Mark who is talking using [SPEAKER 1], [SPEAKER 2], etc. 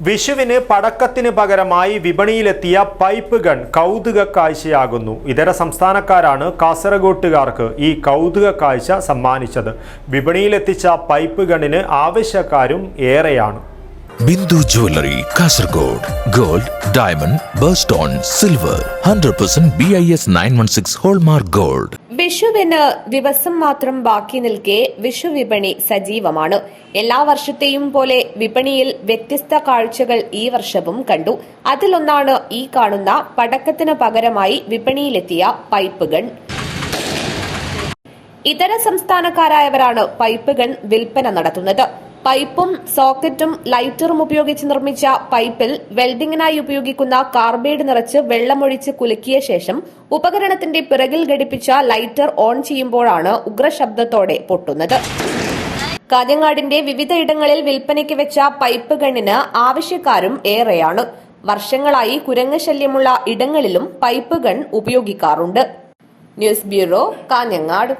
[SPEAKER 1] വിഷുവിന് പടക്കത്തിന് പകരമായി വിപണിയിലെത്തിയ pipe gun കൗതുക കാഴ്ചയാകുന്നു ഇതര സംസ്ഥാനക്കാരാണ് കാസർഗോട്ടുകാർക്ക് ഈ കൗതുക കാഴ്ച സമ്മാനിച്ചത്. വിപണിയിലെത്തിച്ച പൈപ്പ് ഗണ്ണിന് ആവശ്യക്കാരും ഏറെയാണ്.
[SPEAKER 2] Bindu jewellery Kasaragod gold diamond birthstone silver hundred percent B I S nine one six hallmark gold.
[SPEAKER 3] വിഷുവിന് ദിവസം മാത്രം ബാക്കി നിൽക്കെ വിഷു വിപണി സജീവമാണ്. എല്ലാ വർഷത്തെയും പോലെ വിപണിയിൽ വ്യത്യസ്ത കാഴ്ചകൾ ഈ വർഷവും കണ്ടു. അതിലൊന്നാണ് ഈ കാണുന്ന പടക്കത്തിന് പകരമായി വിപണിയിലെത്തിയ പൈപ്പുകൾ ഇതര സംസ്ഥാനക്കാരായവരാണ് പൈപ്പുകൾ വിൽപ്പന നടത്തുന്നത്. പൈപ്പും സോക്കറ്റും ലൈറ്ററും ഉപയോഗിച്ച് നിർമ്മിച്ച പൈപ്പിൽ വെൽഡിംഗിനായി ഉപയോഗിക്കുന്ന കാർബൈഡ് നിറച്ച് വെള്ളമൊഴിച്ച് കുലുക്കിയ ശേഷം ഉപകരണത്തിന്റെ പിറകിൽ ഘടിപ്പിച്ച ലൈറ്റർ ഓൺ ചെയ്യുമ്പോഴാണ് ഉഗ്രശബ്ദത്തോടെ പൊട്ടുന്നത്. കാഞ്ഞങ്ങാടിന്റെ വിവിധയിടങ്ങളിൽ വിൽപ്പനയ്ക്ക് വെച്ച പൈപ്പ് ഗണ്ണിന് ആവശ്യക്കാരും ഏറെയാണ്. വർഷങ്ങളായി കുരങ്ങ് ശല്യമുള്ള ഇടങ്ങളിലും പൈപ്പ് ഗൺ ഉപയോഗിക്കാറുണ്ട്. News bureau Kanhangad.